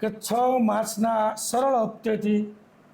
કે છ માસના સરળ હપ્તેથી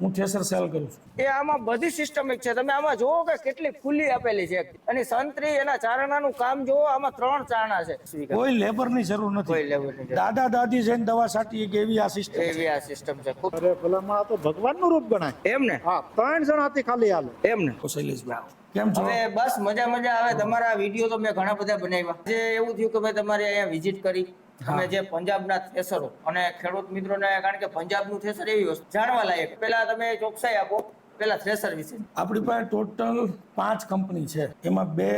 હું થ્રેસર સેલ કરું છું. એ આમાં બધી સિસ્ટમિક છે. તમે આમાં જુઓ કે કેટલી ખુલ્લી આપેલી છે. અને સંતરી એના ચારણાનું કામ જોવો આમાં ત્રણ ચારણા છે. કોઈ લેબરની જરૂર કોઈ નથી. દાદા દાદી જઈને દવા સાટી એક એવી આ સિસ્ટમ એવી આ સિસ્ટમ છે. ખૂબ અરે ભલામાં આ તો ભગવાનનું રૂપ ગણાય. એમ ને? હા ત્રણ જણાથી ખાલી હાલ. એમ ને? શૈલેષભાઈ કેમ છો? હવે બસ મજા મજા. આવે તમારા વીડિયો તો મેં ઘણા બધા બનાવ્યા. જે એવું થયું કે ભાઈ તમારે અહીંયા વિઝિટ કરી. તમે જે પંજાબના થેસરો અને ખેડૂત મિત્રોને કારણ કે પંજાબનું થેસર એવી વસ્તુ જાણવા લાયક. પેલા તમે ચોકસાઈ આપો પેલા થ્રેસર વિશે. આપણી પાસે ટોટલ પાંચ કંપની છે. એમાં બે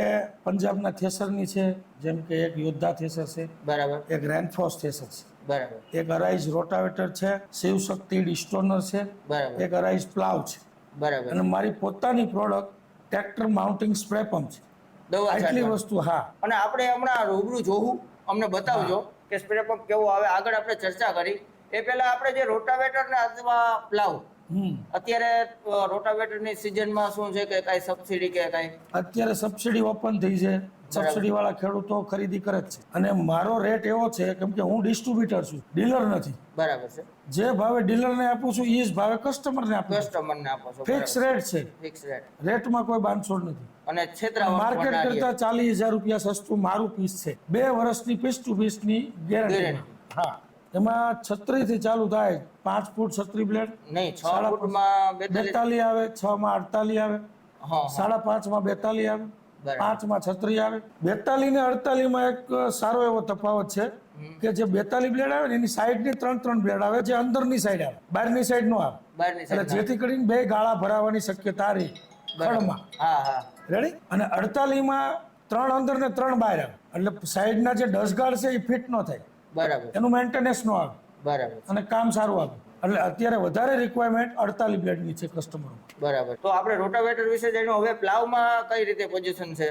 પંજાબના થ્રેસરની છે જેમ કે એક યોદ્ધા થેસર છે બરાબર. એક રેનફોર્સ થેસર છે. બરાબર. એક અરાઈઝ રોટાવેટર છે શિવશક્તિ ડિસ્ટોનર છે બરાબર. એક અરાઈઝ પ્લાવ છે. બરાબર. અને મારી પોતાની product tractor mounting spray pump છે. આટલી વસ્તુ હા. અને આપણે હમણાં રૂબરૂ જોવું. અમને બતાવજો. કે સ્પ્રે પંપ કેવો આવે? આગળ આપણે ચર્ચા કરી. એ પહેલાં આપણે જે રોટાવેટર ને અથવા પ્લાવ અત્યારે રોટાવેટરની સિઝનમાં શું છે કે કાંઈ સબસિડી કે કાંઈ? અત્યારે સબસિડી ઓપન થઈ છે. સબસિડી વાળા ખેડૂતો ખરીદી કરે જ છે. અને મારો રેટ એવો છે કેમ કે હું ડિસ્ટ્રીબ્યુટર છું ડીલર નથી. બરાબર છે. જે ભાવે ડીલરને આપું છું એ જ ભાવે કસ્ટમરને આપું કસ્ટમરને આપો છો ફિક્સ રેટ છે. ફિક્સ રેટ રેટમાં કોઈ બાંધછોડ નથી. અને છેતરા માર્કેટ કરતા ચાલીસ હજાર રૂપિયા સસ્તું મારું પીસ છે. બે વર્ષની પીસ ટુ પીસની ગેરંટી હા. એમાં છત્રી થી ચાલુ થાય. પાંચ ફૂટ છત્રી બ્લેડ નહીં છ ફૂટમાં બેતાલી આવે છ માં અડતાલી આવે સાડા પાંચમાં બેતાલી આવે. પાંચમાં છત્રી આવે. બેતાલી ને અડતાલી માં એક સારો એવો તફાવત છે કે જે બેતાલી બ્લેડ આવે ને એની સાઈડની ત્રણ ત્રણ બ્લેડ આવે જે અંદરની સાઈડ આવે. બહારની સાઈડ નો આવે. એટલે જેથી કરીને બે ગાળા ભરાવાની શક્યતા રહી ખડમાં. રેડી અને અડતાલીમાં ત્રણ અંદર ને ત્રણ બહાર આવે. એટલે સાઈડના જે ડસગાળ છે એ ફિટ ન થાય. બરાબર. એનું મેન્ટેનન્સ ન આવે. બરાબર. અને કામ સારું આવે. એટલે અત્યારે વધારે રિક્વાયરમેન્ટ અડતાલીસ બ્લેડની છે કસ્ટમરો બરાબર. તો આપણે રોટાવેટર વિશે જાણ્યું હવે પ્લાવમાં કઈ રીતે પોઝિશન છે?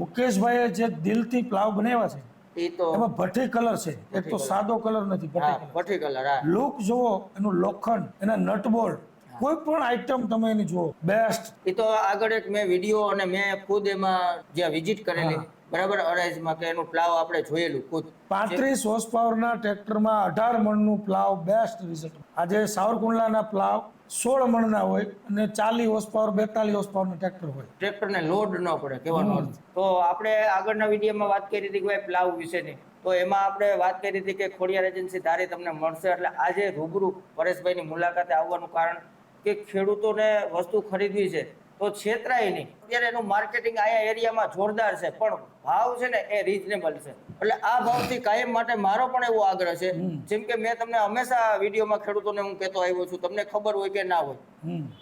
મુકેશભાઈએ જે દિલથી પ્લાવ બનાવ્યા છે એ તો એમાં ભઠ્ઠી કલર છે. એક તો સાદો કલર નથી ભઠ્ઠી કલર લુક જુઓ એનું લોખંડ એના નટબોલ્ટ કોઈ પણ આઈટમ તમે એની જુઓ. બેસ્ટ એ તો આગળ એક મેં વીડિયો અને મેં ખુદ એમાં જ્યાં વિઝિટ કરેલી બરાબર અરાઈઝમાં કે એનું પ્લાવ આપણે જોયેલું ખુદ. પાંત્રીસ હોર્સ પાવરના ટ્રેક્ટરમાં અઢાર મણનું પ્લાવ બેસ્ટ રિઝલ્ટ આજે સાવરકુંડલાના પ્લાવ સોળ મણના હોય અને ચાલીસ હોર્સ પાવર બેતાલીસ હોર્સ પાવરનું ટ્રેક્ટર હોય. ટ્રેક્ટરને લોડ ન પડે કહેવાનો અર્થ. તો આપણે આગળના વિડીયોમાં વાત કરી હતી કે ભાઈ પ્લાવ વિશેની. તો એમાં આપણે વાત કરી હતી કે ખોડિયાર એજન્સી ધારે તમને મળશે. એટલે આજે રૂબરૂ પરેશભાઈની મુલાકાતે આવવાનું કારણ કે ખેડૂતોને વસ્તુ ખરીદવી છે તો છેતરાય નહીં. અત્યારે એનું માર્કેટિંગ આયા એરિયામાં જોરદાર છે પણ ભાવ છે ને એ રિઝનેબલ છે. એટલે આ ભાવથી કાયમ માટે મારો પણ એવો આગ્રહ છે જેમ કે મેં તમને હંમેશા વિડીયોમાં ખેડૂતોને હું કહેતો આવ્યો છું તમને ખબર હોય કે ના હોય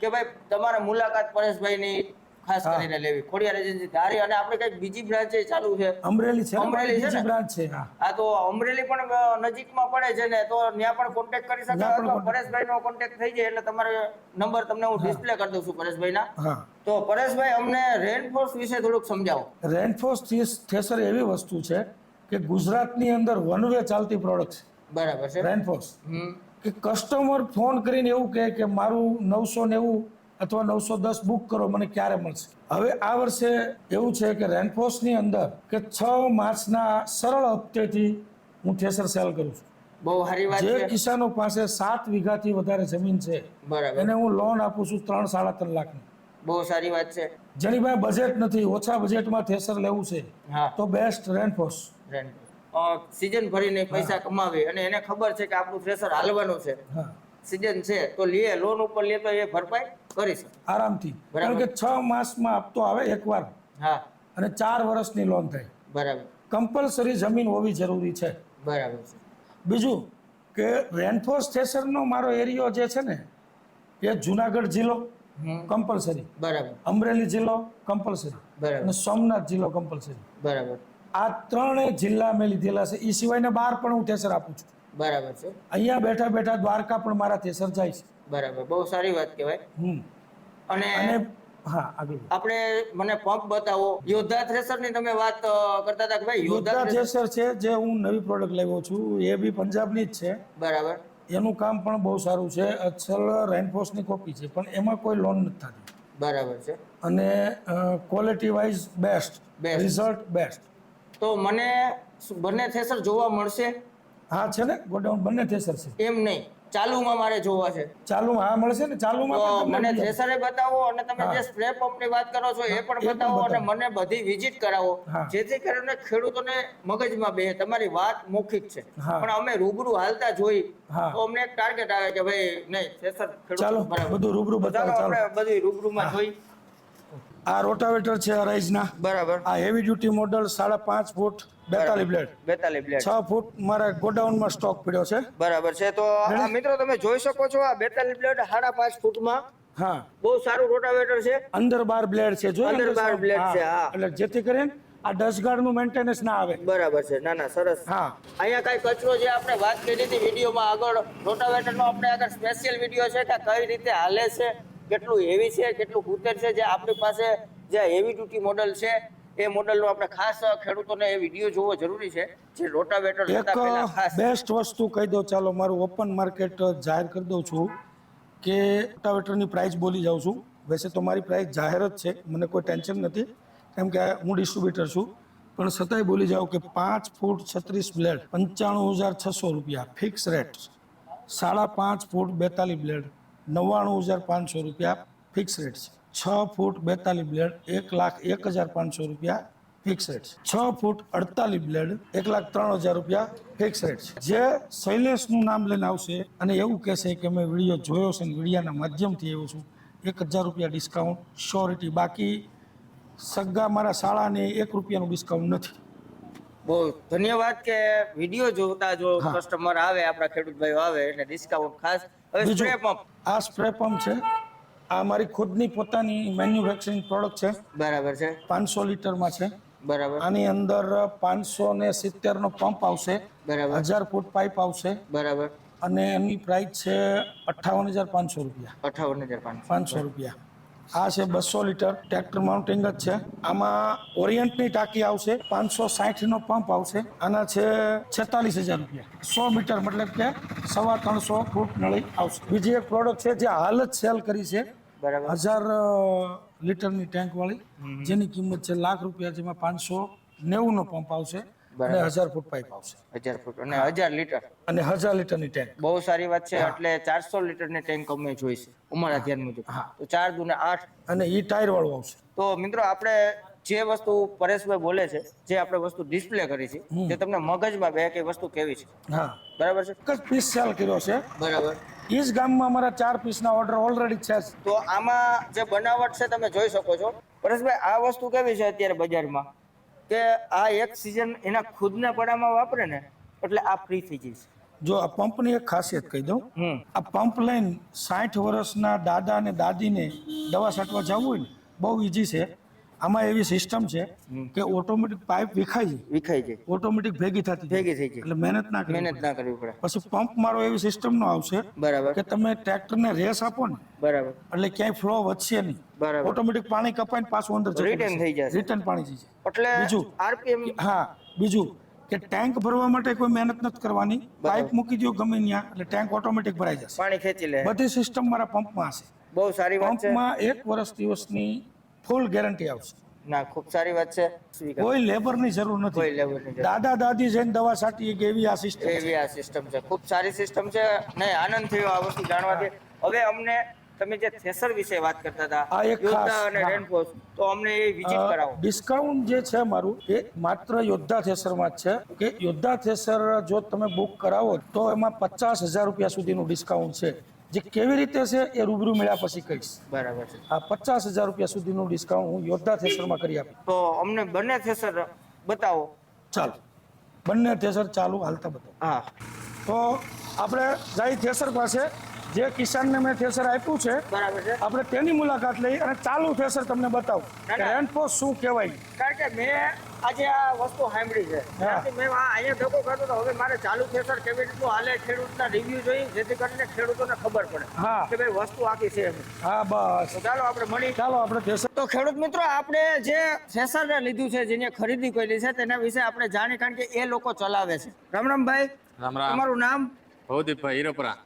કે ભાઈ તમારે મુલાકાત પરેશભાઈની ખાસ કરીને લેવી. ખોડિયાર એજન્સી ધારી અને આપણે કંઈક બીજી બ્રાન્ચ ચાલુ છે. અમરેલી છે અમરેલી છે બીજી બ્રાન્ચ છે. હા. આ તો અમરેલી પણ નજીકમાં પડે છે ને તો ત્યાં પણ કોન્ટેક્ટ કરી શકો અથવા પરેશભાઈ નો કોન્ટેક્ટ થઈ જાય એટલે તમારે નંબર તમને હું ડિસ્પ્લે કરી દઉં છું પરેશભાઈના. ના તો પરેશભાઈ અમને રેનફોર્સ વિશે થોડુંક સમજાવો. રેનફોર્સ થેસર એવી વસ્તુ છે કે ગુજરાતની અંદર વન વે ચાલતી પ્રોડક્ટ બરાબર છે. છે રેનફોર્સ કે કસ્ટમર ફોન કરીને એવું કહે કે મારું નવસો નેવું અથવા નવસો દસ બુક કરો મને ક્યારે મળશે? હવે આ વર્ષે એવું છે કે રેનફોર્સની અંદર કે છ માસના સરળ હપ્તેથી હું થેસર સેલ કરું છું. બહુ સારી વાત જે કિસાનો પાસે સાત વીઘાથી વધારે જમીન છે બરાબર. એને હું લોન આપું છું ત્રણ સાડા ત્રણ લાખની. બહુ સારી વાત છે. જેની પાસે બજેટ નથી ઓછા બજેટમાં થેસર લેવું છે તો બેસ્ટ રેનફોર્સ સિઝન ભરીને પૈસા કમાવે અને એને ખબર છે કે આપણું થ્રેસર હાલવાનું છે. સિઝન છે તો લે લોન ઉપર લે તો એ ભરપાઈ? કરી શકે આરામથી. બરાબર. કારણ કે છ માસમાં હપ્તો આવે એકવાર. હા. અને ચાર વર્ષની લોન થાય. બરાબર. કમ્પલસરી જમીન હોવી જરૂરી છે. બરાબર છે. બીજું કે રેનફોર સ્ટેશનનો મારો એરિયો જે છે ને એ જુનાગઢ જિલ્લો કમ્પલસરી બરાબર. અમરેલી જિલ્લો કમ્પલસરી બરાબર. અને સોમનાથ જિલ્લો કમ્પલસરી બરાબર. આ ત્રણેય જિલ્લા મેં લીધેલા છે. એ સિવાયને બહાર પણ હું થેસર આપું છું. બરાબર છે. અહીંયા બેઠા બેઠા દ્વારકા પણ મારા થેસર જાય છે. બરાબર બહુ સારી વાત કહેવાય. અને હા આગળ આપણે મને પંપ બતાવો. યોદ્ધા થ્રેસરની તમે વાત કરતા હતા કે ભાઈ યોદ્ધા થ્રેસર? છે જે હું નવી પ્રોડક્ટ લાવ્યો છું એ બી પંજાબની જ છે. બરાબર. એનું કામ પણ બહુ સારું છે અસલ રેનફોર્સની કોપી છે પણ એમાં કોઈ લોન નથી થતી. બરાબર છે. અને quality wise best. Result best તો મને બંને થ્રેસર જોવા મળશે? હા છે ને? ગોડાઉન બંને થ્રેસર છે. એમ નહીં. ચાલુમાં મારે જોવા છે. ચાલુમાં હા મળશે ને? ચાલુમાં મને થ્રેસરે બતાવો અને તમે જે સ્પ્રે પંપની વાત કરો છો એ પણ બતાવો અને મને બધી વિઝિટ કરાવો. જેથી કરીને ખેડૂતોને મગજમાં બે તમારી વાત મૌખિક છે. પણ અમે રૂબરૂ હાલતા જોઈ તો અમને એક ટાર્ગેટ આવે કે ભાઈ નહીં થ્રેસર ખેડૂત ચાલો બધું રૂબરૂ બતાવો આપણે બધું રૂબરૂમાં જોઈ. આ રોટાવેટર છે અરાઈઝના બરાબર. આ હેવી ડ્યુટી મોડલ સાડા પાંચ ફૂટ બેતાલી બ્લેડ. બેતાલીસ બ્લેડ. છ ફૂટ મારા ગોડાઉનમાં સ્ટોક પડ્યો છે. બરાબર છે. તો આ મિત્રો તમે જોઈ શકો છો આ બેતાલીસ બ્લેડ સાડા પાંચ ફૂટમાં. હા. બહુ સારું રોટાવેટર છે. અંદર બાર બ્લેડ છે. જો અંદર બાર બ્લેડ છે, હા. એટલે જેથી કરીને આ ડસ્ટગાર્ડનું મેન્ટેનન્સ ના આવે. બરાબર છે. ના ના સરસ. હા. અહીંયા કઈ કચરો જે આપણે વાત કરી હતી વિડીયોમાં આગળ રોટાવેટરનો આપણે આગળ સ્પેશિયલ વીડિયો છે કે કઈ રીતે હાલે છે? કેટલું હેવી છે કેટલું કૂતર છે જે આપણી પાસે જે હેવી ડ્યુટી મોડલ છે એ મોડલનો આપણે ખાસ ખેડૂતોને એ વીડિયો જોવો જરૂરી છે જે રોટાવેટર એક બેસ્ટ વસ્તુ કહી દો ચાલો મારું ઓપન માર્કેટ જાહેર કરી દઉં છું કે રોટાવેટરની પ્રાઇસ બોલી જાઉં છું. વૈસે તો મારી પ્રાઇસ જાહેર જ છે મને કોઈ ટેન્શન નથી કેમ કે હું ડિસ્ટ્રીબ્યુટર છું. પણ છતાંય બોલી જાઉં કે પાંચ ફૂટ છત્રીસ બ્લેડ પંચાણું હજાર છસો રૂપિયા ફિક્સ રેટ સાડા પાંચ ફૂટ બેતાલીસ બ્લેડ નવ્વાણું હજાર પાંચસો રૂપિયા ફિક્સ રેટ છે. છ ફૂટ બેતાલીસ બ્લેડ એક લાખ એક હજાર પાંચસો રૂપિયા ફિક્સ રેટ છે. છ ફૂટ અડતાલીસ બ્લેડ એક લાખ ત્રણ હજાર રૂપિયા ફિક્સ રેટ છે. જે શૈલેષનું નામ લઈને આવશે અને એવું કહેશે કે મેં વીડિયો જોયો છે ને વિડીયાના માધ્યમથી એવું છું એક હજાર રૂપિયા ડિસ્કાઉન્ટ શ્યોરિટી બાકી સગા મારા શાળાને એક રૂપિયાનું ડિસ્કાઉન્ટ નથી. બહુ ધન્યવાદ કે વીડિયો જોતા જો કસ્ટમર આવે આપણા ખેડૂત ભાઈઓ આવે એટલે ડિસ્કાઉન્ટ ખાસ બીજું સ્પ્રે પંપ આ સ્પ્રે પંપ છે. આ મારી ખુદની પોતાની મેન્યુફેક્ચરિંગ પ્રોડક્ટ છે. બરાબર છે. પાંચસો લીટરમાં છે. બરાબર. આની અંદર પાંચસો ને સિત્તેરનો પંપ આવશે. બરાબર. હજાર ફૂટ પાઇપ આવશે. બરાબર. અને એની પ્રાઇસ છે અઠાવન હજાર પાંચસો રૂપિયા. અઠાવન હજાર પાંચસો રૂપિયા. આ છે બસો લીટર ટ્રેક્ટર માઉન્ટિંગ જ છે. આમાં ઓરિયન્ટની ટાંકી આવશે પાંચસો સાઠનો પંપ આવશે. આના છે છેતાલીસ હજાર રૂપિયા. સો મીટર મતલબ કે સવા ત્રણસો ફૂટ નળી આવશે. બીજી એક પ્રોડક્ટ છે જે હાલ જ સેલ કરી છે. બરાબર. હજાર લીટરની ટેન્ક વાળી. જેની કિંમત છે લાખ રૂપિયા જેમાં પાંચસો નેવુંનો પંપ આવશે. અને હજાર ફૂટ પાઇપ આવશે. હજાર ફૂટ અને હજાર લીટર. અને હજાર લીટરની ટેન્ક. બહુ સારી વાત છે એટલે ચારસો લીટરની ટેન્ક અમે જોઈ છે અમારા ધ્યાન મુજબ. તો ચાર દુને આઠ. અને એ ટાયર વાળું આવશે. તો મિત્રો આપણે જે વસ્તુ પરેશભાઈ બોલે છે જે આપણે વસ્તુ ડિસ્પ્લે કરી છે તે તમને મગજમાં બે કે વસ્તુ કેવી છે. હા. બરાબર છે? એક જ પીસ સેલ કર્યો છે. બરાબર. ઈ જ ગામમાં અમારા ચાર પીસના ઓર્ડર ઓલરેડી છે તો આમાં જે બનાવટ છે તમે જોઈ શકો છો. પરેશભાઈ આ વસ્તુ કેવી છે અત્યારે બજારમાં? કે આ એક સિઝન એના ખુદના પડામાં વાપરે ને એટલે આ ફ્રી થઈ જશે જો આ પંપની એક ખાસિયત કહી દઉં આ પંપ લઈને સાઠ વર્ષના દાદા અને દાદીને દવા છાંટવા જવું હોય ને બહુ ઈઝી છે. આમાં એવી સિસ્ટમ છે કે ઓટોમેટિક પાઇપ વિખાય છે વિખાઈ જાય. ઓટોમેટિક ભેગી થતી ભેગી થઈ જાય. એટલે મહેનત ના કરવી મહેનત ના કરવી પડે. પછી પંપ મારો એવી સિસ્ટમ નો આવશે બરાબર. કે તમે ટ્રેક્ટરને રેસ આપો ને બરાબર. એટલે ક્યાંય ફ્લો વધશે નહીં. બરાબર. ઓટોમેટિક પાણી કપાઈને પાછું અંદર રિટર્ન થઈ જશે. રિટર્ન પાણી જશે એટલે બીજું. આરપીએમ હા બીજું કે ટેન્ક ભરવા માટે કોઈ મહેનત નથી કરવાની. પાઇપ મૂકી દો ગમે ત્યાં એટલે ટેન્ક ઓટોમેટિક ભરાઈ જશે. પાણી ખેંચી લે. બધી સિસ્ટમ મારા પંપમાં હશે. બહુ સારી વાત છે. પંપમાં એક વર્ષ દિવસની ફૂલ ગેરંટી આવશે. ના ખૂબ સારી વાત છે. કોઈ લેબરની જરૂર નથી. દાદા દાદી જઈને દવા સાટી એક એવી આ સિસ્ટમ એવી આ સિસ્ટમ છે. ખૂબ સારી સિસ્ટમ છે. ને આનંદ થયો આ વસ્તુ જાણવાથી હવે અમને તમે જે થેસર વિશે વાત કરતા હતા આ એક યોદ્ધા અને રેનફોર્સ તો અમને એ વિઝિટ કરાવો. ડિસ્કાઉન્ટ જે છે મારું એ માત્ર યોદ્ધા થેસરમાં જ છે. કે યોદ્ધા થેસર જો તમે બુક કરાવો તો એમાં પચાસ હજાર રૂપિયા સુધીનું ડિસ્કાઉન્ટ છે. જે કેવી રીતે છે એ રૂબરૂ મળ્યા પછી કહીશ. બરાબર છે. આ પચાસ હજાર રૂપિયા સુધીનું ડિસ્કાઉન્ટ હું યોદ્ધા થેસરમાં કરી આપું તો અમને બંને થેસર બતાવો. ચાલો. બંને થેસર ચાલુ હાલતા બતાવો. હા. તો આપણે જઈ થેસર પાસે જે કિસાનને મેં થેસર આપ્યું છે બરાબર છે. આપણે તેની મુલાકાત લઈ અને ચાલુ થેસર તમને બતાવું. હેન્ડપોસ્ટ શું કહેવાય? કારણ કે મેં આજે આ વસ્તુ સાંભળી છે. મેં અહીંયા ધક્કો ખાતો તો હવે મારે ચાલુ ખેતર કેવી રીતનું હાલે ખેડૂતના રિવ્યુ જોઈ જેથી કરીને ખેડૂતોને ખબર પડે કે ભાઈ વસ્તુ આખી છે હા બસ. ચાલો આપણે મળી. ચાલો આપણે થેસર તો ખેડૂત મિત્રો આપણે જે થ્રેસર લીધું છે જેને ખરીદી કરેલી છે તેના વિશે આપણે જાણી કારણ કે એ લોકો ચલાવે છે. રામ રામ ભાઈ. રામ રામ. તમારું નામ? ભવદીપભાઈ હીરોપરા.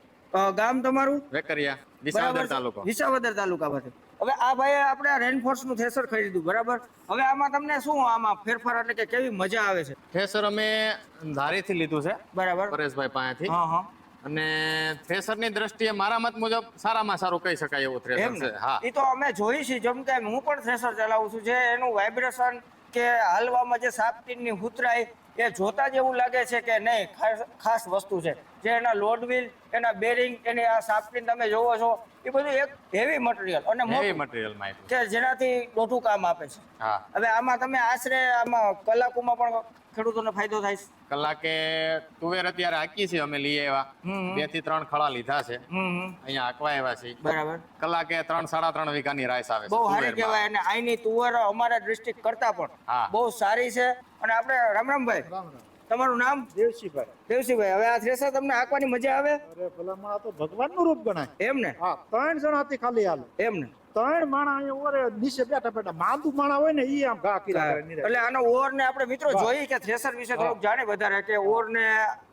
ગામ તમારું? વેકરિયા વિસાવદર તાલુકો. વિસાવદર તાલુકા પાસે હવે આ ભાઈએ આપણે રેનફોર્સનું થ્રેસર ખરીદ્યું બરાબર? હવે આમાં તમને શું આમાં ફેરફાર એટલે કે કેવી મજા આવે છે? થ્રેસર અમે ધારીથી લીધું છે બરાબર. પરેશભાઈ પાસેથી. હા હા. અને થ્રેસરની દ્રષ્ટિએ મારા મત મુજબ સારામાં સારું કહી શકાય એવું થ્રેસર છે હા. એ તો અમે જોઈ છે જેમ કે હું પણ થ્રેસર ચલાવું છું જે એનું વાઇબ્રેશન કે હાલવામાં જે સાપટીની હુતરાય એ જોતા જ એવું લાગે છે કે નહીં ખાસ ખાસ વસ્તુ છે. જે એના લોડ વ્હીલ એના બેરિંગ એની આ સાપટીન તમે જોવો છો એ બધું એક હેવી મટીરિયલ અને હેવી મટીરિયલ મટીરિયલમાં કે જેનાથી દોઢું કામ આપે છે. હા. હવે આમાં તમે આશરે આમાં કલાકોમાં પણ ખેડૂતોને ફાયદો થાય છે. કલાકે તુવેર અત્યારે હાકી છે અમે લઈ આવ્યા. બેથી ત્રણ ખળા લીધા છે. અહીંયા હાકવા આવ્યા છે બરાબર. કલાકે ત્રણ સાડા ત્રણ વીઘાની રાઈસ આવે છે બહુ સારી. કહેવાય અને અહીંની તુવેર અમારા ડિસ્ટ્રિક્ટ કરતા પણ હા. બહુ સારી છે. અને આપણે રામરામભાઈ રામ રામ. તમારું નામ? દેવસીભાઈ દેવસીભાઈ હવે આ થ્રેસર તમને હાંકવાની મજા આવે? અરે ભલામણ આ તો ભગવાનનું રૂપ ગણાય. એમ ને હા ત્રણ જણાથી ખાલી હાલે. એમ ને ત્રણ માણા અહીંયા ઓરે નીચે બેઠા બેઠા. માંદુ માણા હોય ને ઈ આમ ઘા કીરા એટલે આનો ઓર ને આપણે મિત્રો જોઈએ કે થ્રેસર વિશે થોડુંક જાણે વધારે કે ઓર ને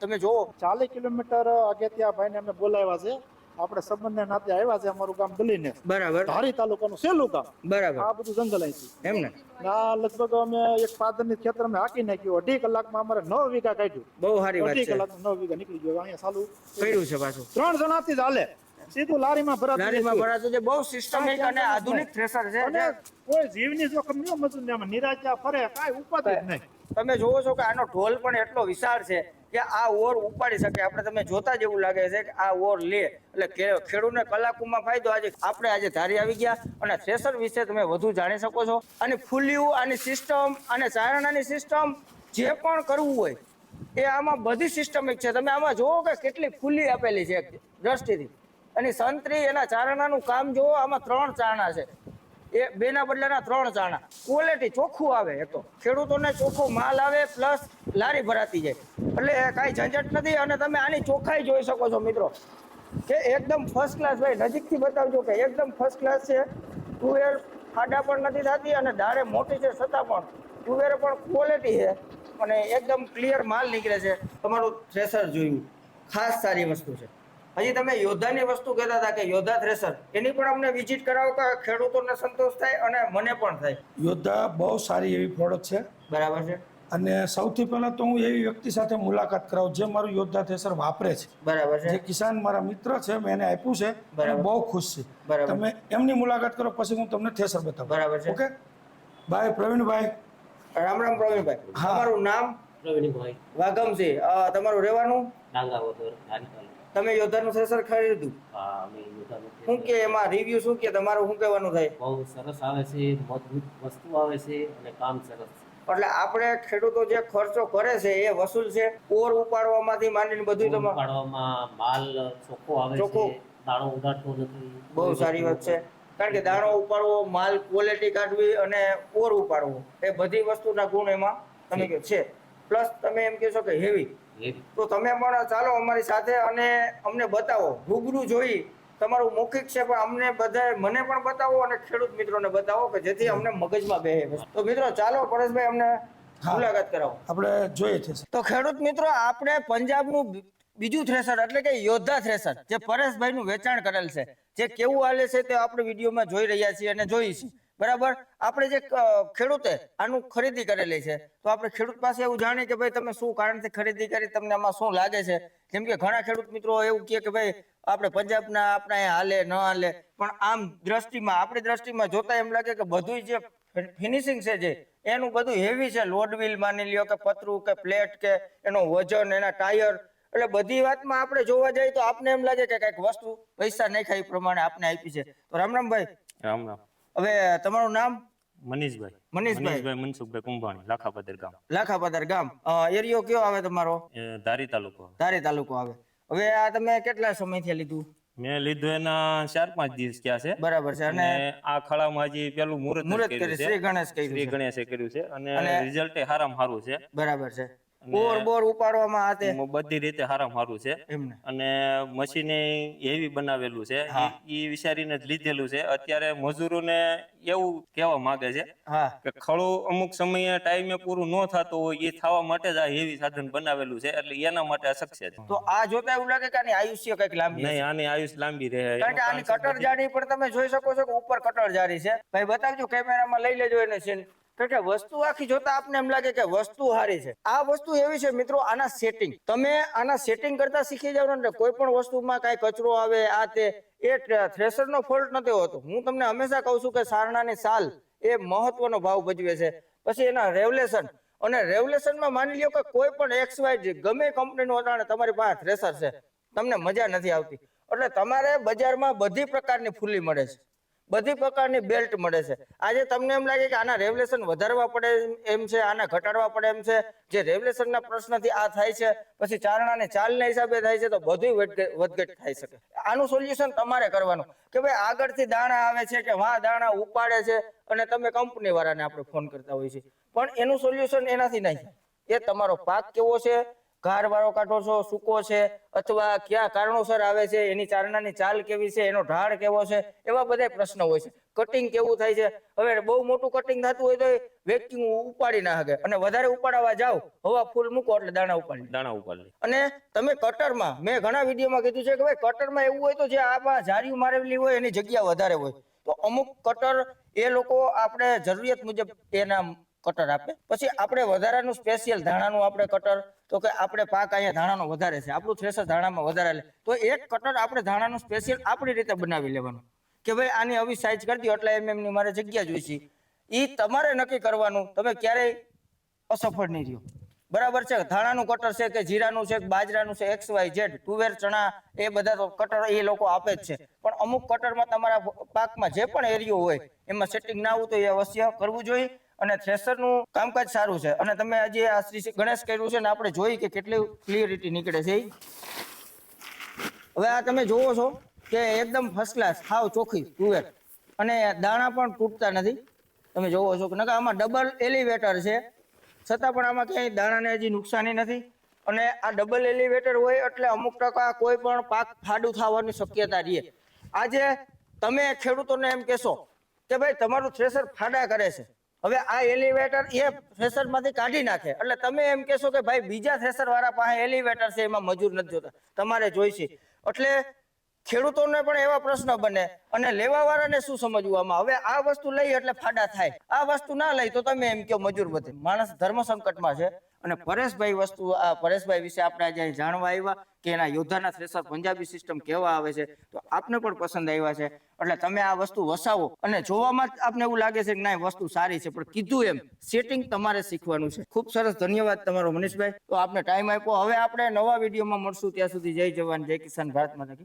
તમે જોવો ચાલીસ કિલોમીટર અગત્યા ત્યાં ભાઈને અમે બોલાવ્યા છે. આપણે સંબંધને નાતે આવ્યા છે અમારું ગામ ગલીને. બરાબર. ધારી તાલુકાનું સેલું ગામ. બરાબર. આ બધું જંગલ અહીંથી. એમ ને? ને આ લગભગ અમે એક પાદરની ખેતર અમે હાકી નાખ્યું. અઢી કલાકમાં અમારે નવ વીઘા કાઢ્યું. બહુ સારી વાત અઢી કલાક નવ વીઘા નીકળી ગયો. અહીંયા ચાલુ. કર્યું છે પાછું. ત્રણ જણાથી જ હાલે. સીધું લારીમાં ભરાતું લારીમાં. ભરાતું છે. બહુ સિસ્ટમિક અને આધુનિક થ્રેસર છે. અને કોઈ જીવની જોખમ નહીં મજૂર ને આમાં નિરાશા ફરે કાંઈ ઉપાધિ જ નહીં. તમે જોવો છો કે આનો ઢોલ પણ એટલો વિશાળ છે. કે આ ઓર ઉપાડી શકે. આપણે તમે જોતા જ એવું લાગે છે કે આ ઓર લે. એટલે ખેડૂતને કલાકુમાં ફાયદો આજે આપણે આજે ધારી આવી ગયા. અને થ્રેસર વિશે તમે વધુ જાણી શકો છો. અને ફૂલ્યું આની સિસ્ટમ અને ચારણાની સિસ્ટમ જે પણ કરવું હોય, એ આમાં બધી સિસ્ટમિક છે. તમે આમાં જોવો કે કેટલી ફૂલી આપેલી છે દ્રષ્ટિથી. અને સંતરી એના ચારણાનું કામ જોવો આમાં ત્રણ ચારણા છે. એ બેના બદલાના ત્રણ ચાણા ક્વોલિટી ચોખ્ખું આવે એક તો. ખેડૂતોને ચોખ્ખો માલ આવે પ્લસ લારી ભરાતી જાય. એટલે કાંઈ ઝંઝટ નથી અને તમે આની ચોખ્ખાઈ જોઈ શકો છો મિત્રો. કે એકદમ ફર્સ્ટ ક્લાસ ભાઈ, નજીકથી બતાવજો કે એકદમ ફર્સ્ટ ક્લાસ છે. ટુવેર ખાડા પણ નથી થતી અને દાળે મોટી છે છતાં પણ. ટુવેર પણ ક્વોલિટી છે અને એકદમ ક્લિયર માલ નીકળે છે. તમારું થ્રેસર જોયું. ખાસ સારી વસ્તુ છે. હજી તમે યોદ્ધાની વસ્તુ કહેતા હતા કે યોદ્ધા થ્રેસર એની પણ અમને વિઝિટ કરાવો કે ખેડૂતોને સંતોષ થાય અને મને પણ થાય. યોદ્ધા બહુ સારી એવી પ્રોડક્ટ છે. બરાબર છે. અને સૌથી પહેલાં તો હું એવી વ્યક્તિ સાથે મુલાકાત કરાવું જે મારું યોદ્ધા થેસર વાપરે છે. બરાબર જે છે કિસાન મારા મિત્ર છે મેં એને આપ્યું છે અને બરાબર. બહુ ખુશ છે. બરાબર. તમે એમની મુલાકાત કરો પછી હું તમને થેસર બતાવું. બરાબર છે. ઓકે? ભાઈ પ્રવીણભાઈ. રામ રામ પ્રવીણભાઈ. હા. તમારું નામ? પ્રવીણભાઈ. વાગમસિંહ તમારું રહેવાનું? ડાંગા તમે યોદ્ધાનું થ્રેસર ખરીદ્યું હા અમે યોદ્ધાનું શું કે એમાં રિવ્યુ શું કે? તમારું શું કહેવાનું થાય? બહુ સરસ આવે છે મજબૂત વસ્તુ આવે છે અને કામ સરસ છે. એટલે આપણે ખેડૂતો જે ખર્ચો કરે છે એ વસૂલ છે? ઓર ઉપાડવામાંથી માંડીને બધું તમારે પાડવામાં માલ ચોખ્ખો આવે. છે દાણો ઉડાડતો નથી. બહુ સારી વાત છે. કારણ કે દાણો ઉપાડવો માલ ક્વોલિટી કાઢવી અને ઓર ઉપાડવો એ બધી વસ્તુના ગુણ એમાં તમે છે. પ્લસ તમે એમ કહેશો કે હેવી તો તમે પણ ચાલો અમારી સાથે અને અમને બતાવો. રૂબરૂ જોઈ તમારું મૌખિક છે પણ અમને બધા મને પણ બતાવો અને ખેડૂત મિત્રોને બતાવો કે જેથી અમને મગજમાં બેસે તો મિત્રો ચાલો પરેશભાઈ અમને. મુલાકાત કરાવો. આપણે જોઈએ છે. તો ખેડૂત મિત્રો આપણે પંજાબનું બીજું થ્રેસર એટલે કે યોદ્ધા થ્રેસર જે પરેશભાઈનું વેચાણ કરેલ છે જે કેવું હાલે છે તે આપણે વિડીયોમાં જોઈ રહ્યા છીએ અને જોઈશું. બરાબર? આપણે જે ખેડૂતે આનું ખરીદી કરેલી છે, તો આપણે ખેડૂત પાસે એવું જાણીએ કે ભાઈ તમે શું કારણથી ખરીદી કરી, તમને આમાં શું લાગે છે? જેમ કે ઘણા ખેડૂત મિત્રો એવું કહે કે ભાઈ, આપણે પંજાબના આપણા હાલે, ન હાલે, પણ આમ દ્રષ્ટિમાં, આપણી દ્રષ્ટિમાં જોતા એમ લાગે કે બધું જે ફિનિશિંગ છે જે, એનું બધું હેવી છે. લોડ માની લ્યો કે પતરું કે પ્લેટ કે એનો વજન, એના ટાયર એટલે બધી વાતમાં આપણે જોવા જઈએ તો આપને એમ લાગે કે કંઈક વસ્તુ પૈસા નહીં ખાઈ પ્રમાણે આપને આપી છે. તો રામ ભાઈ. રામ રામ. હવે તમારું નામ? મનીષભાઈ. મનીષભાઈ. મનસુખભાઈ કુંભાણી લાખાપદર ગામ. લાખાપદર ગામ. એરિયો કયો આવે તમારો? ધારી તાલુકો. ધારી તાલુકો આવે. હવે આ તમે કેટલા સમયથી લીધું? મેં લીધું એના ચાર પાંચ દિવસ થયા છે. બરાબર છે. અને આ ખળામાં હજી પેલું મુહૂર્ત મુહૂર્ત કર્યું છે. શ્રી ગણેશ કર્યું શ્રી ગણેશે કર્યું છે. અને અને- રિઝલ્ટ સારામાં સારું છે. બરાબર છે. બોર બોર ઉપાડવામાં આ બધી રીતે હારામ હારું છે. અને મશીને એવી બનાવેલું છે. એ વિચારીને જ લીધેલું છે. અત્યારે મજૂરોને એવું કહેવા માંગે છે કે ખળું અમુક સમયે ટાઈમે પૂરું ન થતું હોય એ થવા માટે જ આ હેવી સાધન બનાવેલું છે. એટલે એના માટે અશક્ય છે. તો આ જોતા એવું લાગે કે આની આયુષ્ય કંઈક લાંબી નહીં આની આયુષ લાંબી રહે. કારણ કે આની કટર જાડી પણ તમે જોઈ શકો છો કે ઉપર કટર જાડી છે. ભાઈ બતાવજો કેમેરામાં લઈ લેજો એને સીન. કે વસ્તુ આખી જોતા આપને એમ લાગે કે વસ્તુ સારી છે. આ વસ્તુ એવી છે મિત્રો, આના સેટિંગ તમે આના સેટિંગ કરતા શીખી જાવ ને કોઈ પણ વસ્તુમાં કાંઈ કચરો આવે, આ તે, એ થ્રેશર નો ફોલ્ટ નથી હોતો. હું તમને હંમેશા કહું છું કે સારણાની સાલ એ મહત્વનો ભાવ ભજવે છે. પછી એના રેવલેશન અને રેવલેશનમાં માની લ્યો કે કોઈ પણ એક્સ વાય ગમે કંપનીનું અટાણે તમારી પાસે થ્રેશર છે. તમને મજા નથી આવતી. એટલે તમારે બજારમાં બધી પ્રકારની ફૂલી મળે છે. બધી પ્રકારની બેલ્ટ મળે છે. આજે તમને એમ લાગે કે આના રેવલેશન વધારવા પડે એમ છે, આના ઘટાડવા પડે એમ છે. જે રેવલેશનના પ્રશ્નથી આ થાય છે, પછી ચારણાને ચાલના હિસાબે થાય છે, તો બધું વધઘટ થાય શકે. આનું સોલ્યુશન તમારે કરવાનું. કે ભાઈ આગળથી દાણા આવે છે કે વા દાણા ઉપાડે છે અને તમે કંપની વાળાને આપણે ફોન કરતા હોઈએ છીએ. પણ એનું સોલ્યુશન એનાથી નહીં એ તમારો પાક કેવો છે? ઘાર વાળો કાઢો છો સૂકો છે અથવા કયા કારણોસર આવે છે એની ચારણાની ચાલ કેવી છે એનો ઢાળ કેવો છે એવા બધા પ્રશ્નો હોય છે. કટિંગ કેવું થાય છે? હવે બહુ મોટું કટિંગ થતું હોય તો વેક્યુમ ઉપાડી ના શકે. અને વધારે ઉપાડવા જાવ હવા ફૂલ મૂકો એટલે દાણા ઉપાડી દાણા ઉપર અને તમે કટરમાં મેં ઘણા વિડીયોમાં કીધું છે કે ભાઈ કટરમાં એવું હોય તો જે આમાં જારીયું મારેલી હોય એની જગ્યા વધારે હોય. તો અમુક કટર એ લોકો આપણે જરૂરિયાત મુજબ એના કટર આપે. પછી આપણે વધારાનું સ્પેશિયલ ધાણાનું આપણે કટર તો કે આપણે પાક અહીંયા ધાણાનો વધારે છે. આપણું થ્રેસર ધાણામાં વધારે લે. તો એક કટર આપણે ધાણાનું સ્પેશિયલ આપણી રીતે બનાવી લેવાનું. કે ભાઈ આની આવી સાઇઝ કરી દો, એટલે એમ એમની મારે જગ્યા જોઈશે એ તમારે નક્કી કરવાનું. તમે ક્યારેય અસફળ નહીં રહ્યો. બરાબર છે? ધાણાનું કટર છે કે જીરાનું છે બાજરાનું છે એક્સ વાય ઝેડ તુવેર, ચણા, એ બધા કટર એ લોકો આપે જ છે. પણ અમુક કટરમાં તમારા પાકમાં જે પણ એરિયો હોય, એમાં સેટિંગ ના આવવું તો એ અવશ્ય કરવું જોઈએ. અને થ્રેસરનું કામકાજ સારું છે. અને તમે આજે આ શ્રી ગણેશ કર્યું છે ને આપણે જોઈ કે કેટલી ક્લિયરિટી નીકળે છે. હવે આ તમે જોવો છો કે એકદમ ફર્સ્ટ ક્લાસ હાવ ચોખ્ખી તુવેર અને દાણા પણ તૂટતા નથી. તમે જોવો છો કે નકા આમાં ડબલ એલિવેટર છે. છતાં પણ આમાં ક્યાંય દાણાને હજી નુકસાની નથી. અને આ ડબલ એલિવેટર હોય એટલે અમુક ટકા કોઈ પણ પાક ફાડું થવાની શક્યતા રહે. આજે તમે ખેડૂતોને એમ કહેશો કે ભાઈ તમારું થ્રેસર ફાડા કરે છે. હવે આ એલિવેટર એ થ્રેસરમાંથી કાઢી નાખે. એટલે તમે એમ કહેશો કે ભાઈ બીજા થ્રેસર વાળા પાસે એલિવેટર છે, એમાં મજૂર નથી જોતા. તમારે જોઈશે. એટલે ખેડૂતોને પણ એવા પ્રશ્ન બને અને લેવા વાળાને શું સમજવામાં? હવે આ વસ્તુ લઈ એટલે ફાડા થાય. આ વસ્તુ ના લઈ તો તમે એમ કહો મજૂર બધે માણસ ધર્મ સંકટમાં છે અને પરેશભાઈ વસ્તુ આ પરેશભાઈ વિશે આપણે આજે જાણવા આવ્યા કે એના યોદ્ધાના થ્રેસર પંજાબી સિસ્ટમ કેવા આવે છે તો આપને પણ પસંદ આવ્યા છે. એટલે તમે આ વસ્તુ વસાવો અને જોવામાં જ આપને એવું લાગે છે કે ના વસ્તુ સારી છે. પણ કીધું એમ સેટિંગ તમારે શીખવાનું છે. ખૂબ સરસ ધન્યવાદ તમારો મનીષભાઈ. તો આપને ટાઈમ આપ્યો. હવે આપણે નવા વિડીયોમાં મળશું. ત્યાં સુધી જય જવાન, જય કિસાન ભારત માતા